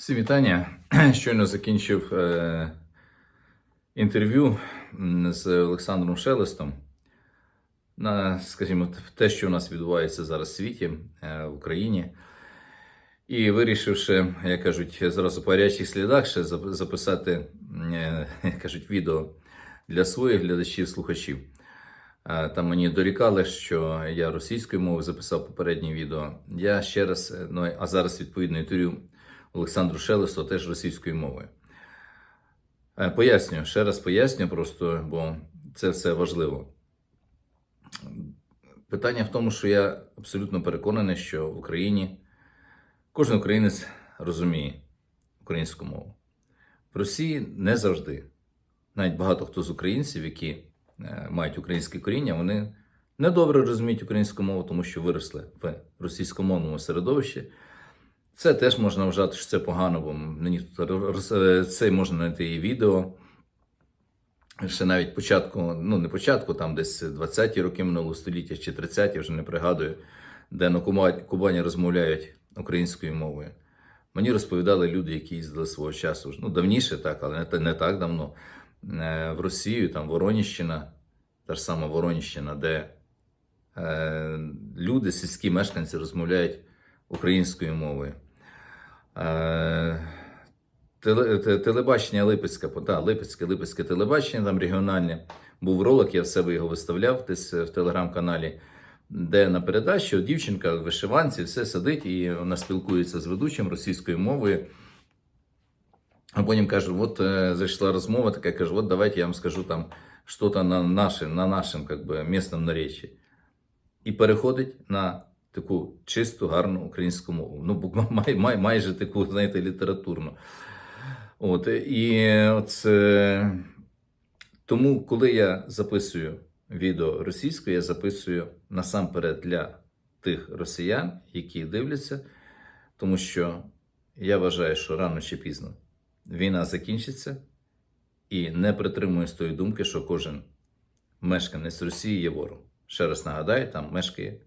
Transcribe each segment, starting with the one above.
Всі вітання. Щойно закінчив е, інтерв'ю з Олександром Шелестом на, скажімо, те, що у нас відбувається зараз в світі, е, в Україні. І вирішивши, як кажуть, зразу по гарячих слідах ще записати, е, як кажуть, відео для своїх глядачів, слухачів. Е, Там мені дорікали, що я російською мовою записав попереднє відео. Я ще раз, е, ну а зараз відповідно інтерв'ю Олександру Шелесту теж російською мовою. Е, Поясню, ще раз поясню просто, бо це все важливо. Питання в тому, що я абсолютно переконаний, що в Україні кожен українець розуміє українську мову. В Росії не завжди. Навіть багато хто з українців, які е, мають українське коріння, вони недобре розуміють українську мову, тому що виросли в російськомовному середовищі. Це теж можна вважати, що це погано, бо мені тут е, це можна знайти і відео. Ще навіть початку, ну не початку, там десь 20-ті роки минулого століття чи 30-ті, вже не пригадую, де на Кубані розмовляють українською мовою. Мені розповідали люди, які їздили свого часу, ну давніше так, але не, так давно, е, в Росію, там Вороніщина, та ж сама Вороніщина, де е, люди, сільські мешканці розмовляють українською мовою. Е, теле- те- телебачення Липецьке, та, Липецьке, Липецьке телебачення, там регіональне. Був ролик, я в себе його виставляв десь в телеграм-каналі, де на передачі дівчинка в вишиванці все сидить і вона спілкується з ведучим російською мовою. А потім каже, от е, зайшла розмова, така каже, от давайте я вам скажу там що-то на нашем, на нашем как бы, місцевому наречі. І переходить на таку чисту, гарну українську мову. Ну, май, май, майже таку, знаєте, літературну. От, і оце... Тому, коли я записую відео російською, я записую насамперед для тих росіян, які дивляться, тому що я вважаю, що рано чи пізно війна закінчиться, і не притримуюсь тої думки, що кожен мешканець Росії є ворог. Ще раз нагадаю, там мешкає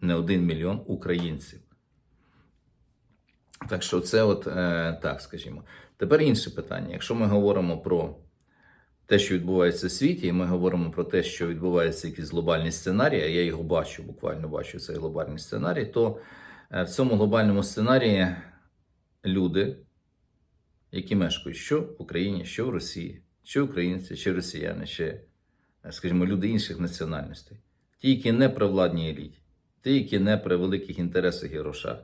не один мільйон українців. Так що це от е, так, скажімо. Тепер інше питання. Якщо ми говоримо про те, що відбувається в світі, і ми говоримо про те, що відбуваються якісь глобальні сценарії, а я його бачу, буквально бачу цей глобальний сценарій, то е, в цьому глобальному сценарії люди, які мешкають що в Україні, що в Росії, що українці, чи росіяни, чи, е, скажімо, люди інших національностей, ті, які не при владній еліті, ті, які не при великих інтересах і грошах,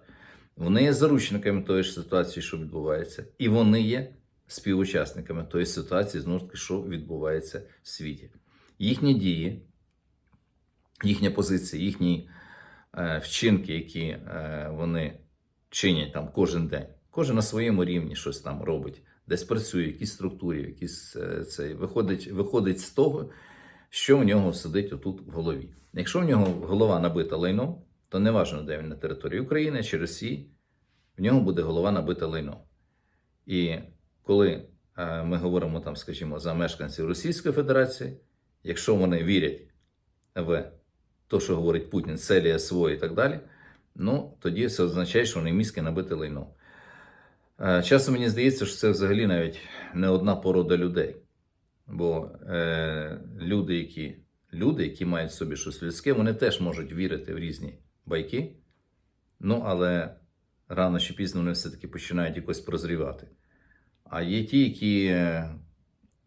вони є заручниками тої ж ситуації, що відбувається, і вони є співучасниками тої ситуації, знову ж таки, що відбувається в світі. Їхні дії, їхня позиція, їхні е, вчинки, які е, вони чинять там кожен день, кожен на своєму рівні щось там робить, десь працює, в якійсь структурі, в е, цей виходить, виходить з того, що в нього сидить отут в голові. Якщо в нього голова набита лайном, то не важливо, де він на території України чи Росії, в нього буде голова набита лайном. І коли е, ми говоримо там, скажімо, за мешканців Російської Федерації, якщо вони вірять в те, що говорить Путін, селія своє і так далі, ну тоді це означає, що вони мізки набити лайном. Е, Часом мені здається, що це взагалі навіть не одна порода людей. Бо е, люди, які, люди, які мають в собі щось людське, вони теж можуть вірити в різні байки, ну але рано чи пізно вони все-таки починають якось прозрівати. А є ті, які е,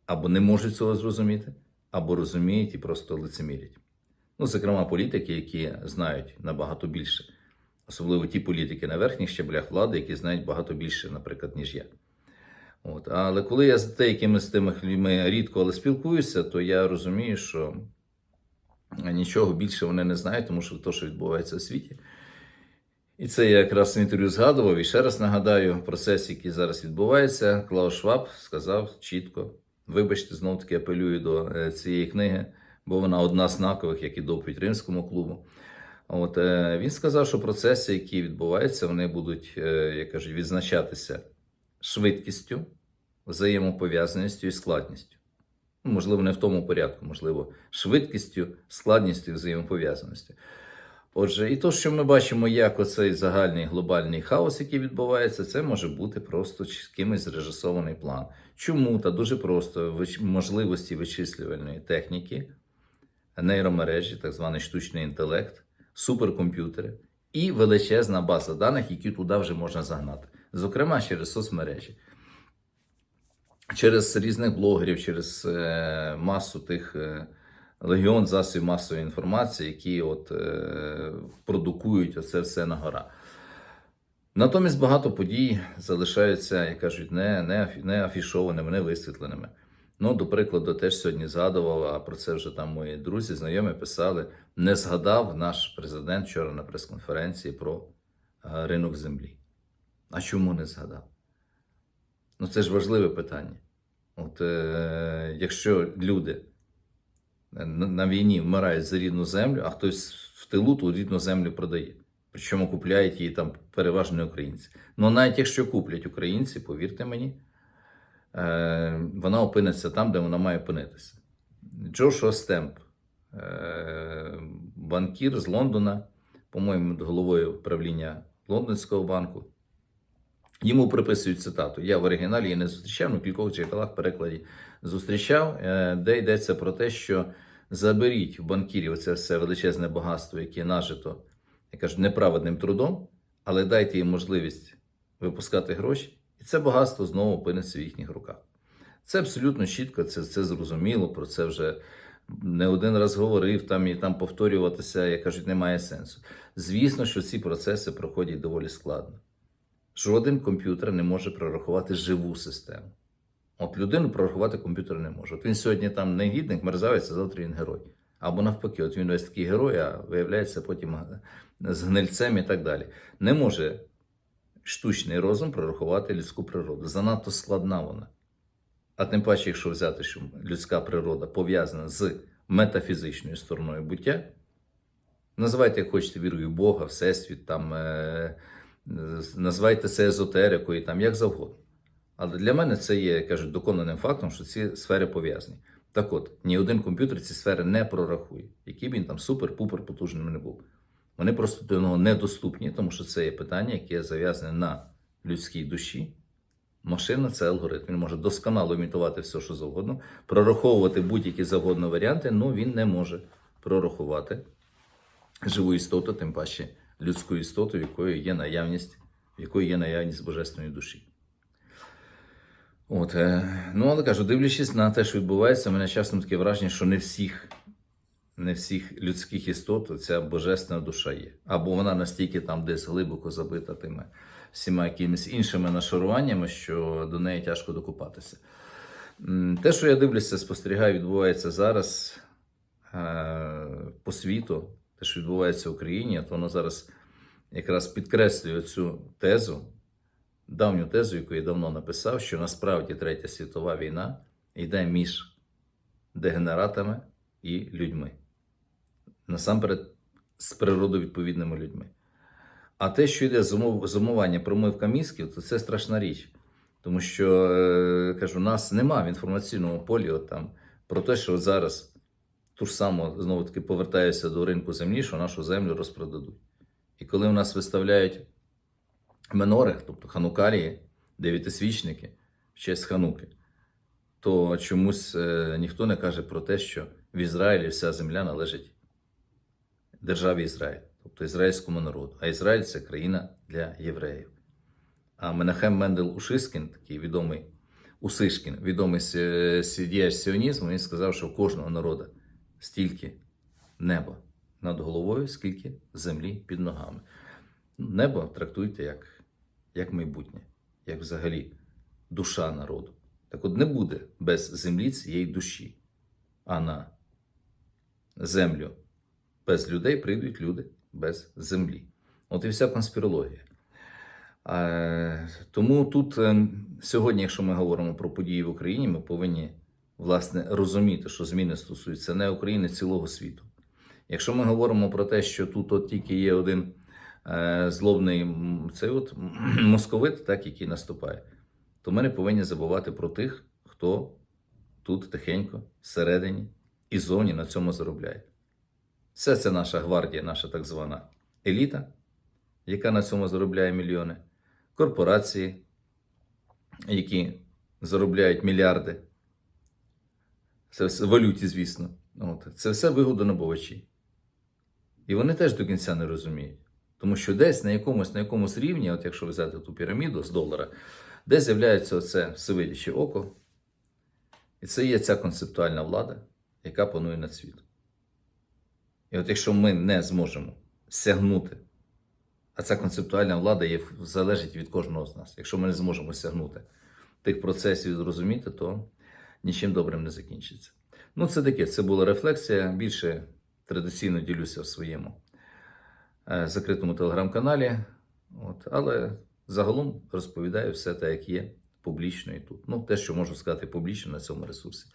або не можуть цього зрозуміти, або розуміють і просто лицемірять. Ну, зокрема, політики, які знають набагато більше, особливо ті політики на верхніх щаблях влади, які знають багато більше, наприклад, ніж я. От. Але коли я з деякими з тими людьми рідко але спілкуюся, то я розумію, що нічого більше вони не знають, тому що те, що відбувається у світі. І це я якраз в інтерв'ю згадував. І ще раз нагадаю процес, який зараз відбувається. Клаус Шваб сказав чітко: вибачте, знов таки апелюю до е, цієї книги, бо вона одна з знакових, як і доповідь Римському клубу. От е, він сказав, що процеси, які відбуваються, вони будуть, е, як кажуть, відзначатися швидкістю, взаємопов'язаністю і складністю. Ну, можливо, не в тому порядку, можливо, швидкістю, складністю і взаємопов'язаністю. Отже, і то, що ми бачимо, як оцей загальний глобальний хаос, який відбувається, це може бути просто кимось зрежисований план. Чому? Та дуже просто можливості вичислювальної техніки, нейромережі, так званий штучний інтелект, суперкомп'ютери і величезна база даних, які туди вже можна загнати, зокрема через соцмережі. Через різних блогерів, через е, масу тих е, легіон засобів масової інформації, які от, е, продукують оце все на гора. Натомість багато подій залишаються, як кажуть, не, не, не афішованими, не висвітленими. Ну, до прикладу, теж сьогодні згадував, а про це вже там мої друзі, знайомі писали. Не згадав наш президент вчора на прес-конференції про ринок землі. А чому не згадав? Ну, це ж важливе питання. От е, якщо люди на, на війні вмирають за рідну землю, а хтось в тилу ту рідну землю продає. Причому купляють її там переважно українці. Ну навіть якщо куплять українці, повірте мені, е, вона опиниться там, де вона має опинитися. Джошуа Стемп, е, банкір з Лондона, по-моєму, головою правління Лондонського банку. Йому приписують цитату. Я в оригіналі її не зустрічав, але в кількох джерелах перекладі зустрічав, е, де йдеться про те, що заберіть в банкірів оце все величезне багатство, яке нажито, я кажу, неправедним трудом, але дайте їм можливість випускати гроші, і це багатство знову опиниться в їхніх руках. Це абсолютно чітко, це, це зрозуміло, про це вже не один раз говорив, там і там повторюватися, як кажуть, немає сенсу. Звісно, що ці процеси проходять доволі складно. Жоден комп'ютер не може прорахувати живу систему. От людину прорахувати комп'ютер не може. От він сьогодні там негідник, мерзавець, а завтра він герой. Або навпаки, от він весь такий герой, а виявляється потім з гнильцем і так далі. Не може штучний розум прорахувати людську природу. Занадто складна вона. А тим паче, якщо взяти, що людська природа пов'язана з метафізичною стороною буття, називайте, як хочете, вірою Бога, Всесвіт, там, е, називайте це езотерикою, там, як завгодно. Але для мене це є, кажуть, доконаним фактом, що ці сфери пов'язані. Так от, ні один комп'ютер ці сфери не прорахує, який б він там супер-пупер потужним не був. Вони просто до нього недоступні, тому що це є питання, яке зав'язане на людській душі. Машина це алгоритм. Він може досконало імітувати все, що завгодно, прораховувати будь-які завгодно варіанти, але він не може прорахувати живу істоту, тим паче людську істоту, в якої є наявність, в якої є наявність божественної душі. От, е, ну, але кажу, дивлячись на те, що відбувається, у мене часом таке враження, що не всіх, не всіх людських істот ця божественна душа є. Або вона настільки там десь глибоко забита тими всіма якимись іншими нашаруваннями, що до неї тяжко докупатися. Те, що я дивлюся, спостерігаю, відбувається зараз е, по світу, те, що відбувається в Україні, то воно зараз якраз підкреслює цю тезу, давню тезу, яку я давно написав, що насправді Третя світова війна йде між дегенератами і людьми. Насамперед, з природовідповідними людьми. А те, що йде зумовання промивка мізків, то це страшна річ. Тому що, е, кажу, у нас нема в інформаційному полі от там, про те, що зараз ту ж саму, знову таки, повертаюся до ринку землі, що нашу землю розпродадуть. І коли у нас виставляють менори, тобто ханукарії, дев'ятисвічники в честь хануки, то чомусь е, ніхто не каже про те, що в Ізраїлі вся земля належить державі Ізраїль, тобто ізраїльському народу. А Ізраїль це країна для євреїв. А Менахем Мендел Ушискін, такий відомий Усишкін, відомий сі- сі- сіонізму, він сказав, що в кожного народу стільки неба над головою, скільки землі під ногами. Небо трактуйте як, як майбутнє, як взагалі душа народу. Так от не буде без землі цієї душі, а на землю без людей прийдуть люди без землі. От і вся конспірологія. Тому тут е, сьогодні, якщо ми говоримо про події в Україні, ми повинні власне розуміти, що зміни стосуються не України, цілого світу. Якщо ми говоримо про те, що тут от тільки є один е, злобний цей от московит, так, який наступає, то ми не повинні забувати про тих, хто тут тихенько, всередині і зовні на цьому заробляє. Все це наша гвардія, наша так звана еліта, яка на цьому заробляє мільйони, корпорації, які заробляють мільярди. Це в валюті, звісно. От. Це все вигода набувачі. І вони теж до кінця не розуміють. Тому що десь на якомусь, на якомусь рівні, от якщо взяти ту піраміду з долара, де з'являється оце всевидяче око, і це є ця концептуальна влада, яка панує над світом. І от якщо ми не зможемо сягнути, а ця концептуальна влада є, залежить від кожного з нас, якщо ми не зможемо сягнути тих процесів і зрозуміти, то нічим добрим не закінчиться. Ну, це таке, це була рефлексія. Більше традиційно ділюся в своєму е, закритому телеграм-каналі. От, але загалом розповідаю все те, як є, публічно і тут. Ну, те, що можу сказати публічно на цьому ресурсі.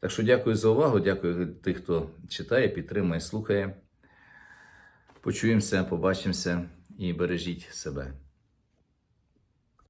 Так що дякую за увагу, дякую тих, хто читає, підтримує, слухає. Почуємося, побачимося і бережіть себе.